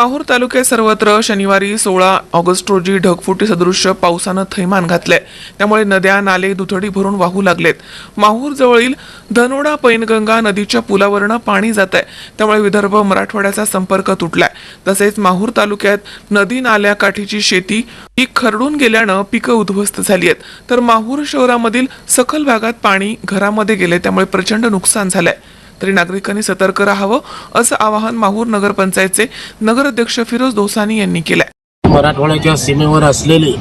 माहूर तालुक्यात सर्वत्र शनिवारी सोळा ऑगस्ट रोजी ढगफुटी सदृश्य पावसानं थैमान घातलंय. त्यामुळे नद्या नाले दुथडी भरून वाहू लागलेत. माहूर जवळील धनोडा पैनगंगा नदीच्या पुलावरनं पाणी जात आहे त्यामुळे विदर्भ मराठवाड्याचा संपर्क तुटलाय. तसेच माहूर तालुक्यात नदी नाल्याकाठीची शेती ही खरडून गेल्यानं पिकं उद्ध्वस्त झाली आहेत तर माहूर शहरामधील सखल भागात पाणी घरामध्ये गेले त्यामुळे प्रचंड नुकसान झालंय. तरी नागरिकांनी सतर्क राहावं असं आवाहन माहूर नगरपंचायतचे नगराध्यक्ष फिरोज दोसानी यांनी केलंय. मराठवाड्याच्या सीमेवर असलेली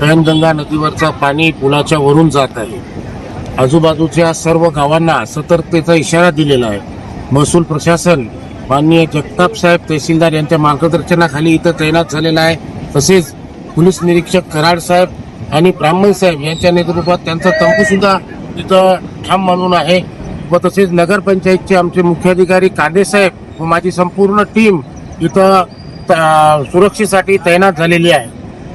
पैनगंगा नदीवरचा पाणी पुलाच्या वरून जात आहे. आजूबाजूच्या सर्व गावांना सतर्कतेचा इशारा दिलेला आहे. महसूल प्रशासन माननीय जगताप साहेब तहसीलदार यांच्या मार्गदर्शनाखाली इथं तैनात झालेला आहे. तसेच पोलीस निरीक्षक कराड साहेब आणि ब्राह्मण साहेब यांच्या नेतृत्वात त्यांचा तंबू सुद्धा इथं ठाम मानून आहे. व तसेच नगरपंचायतचे आमचे मुख्याधिकारी कांदेसाहेब व माझी संपूर्ण टीम इथं त- सुरक्षेसाठी तैनात झालेली आहे.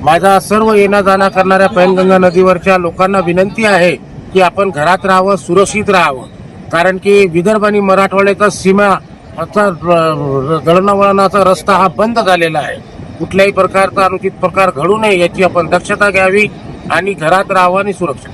माझा सर्व येणं जाणं करणाऱ्या पैनगंगा नदीवरच्या लोकांना विनंती आहे की आपण घरात राहावं सुरक्षित राहावं. कारण की विदर्भ आणि मराठवाड्याचा सीमा आता दळणवळणाचा रस्ता हा बंद झालेला आहे. कुठल्याही प्रकारचा अनुचित प्रकार घडू नये याची आपण दक्षता घ्यावी आणि घरात राहावं आणि सुरक्षित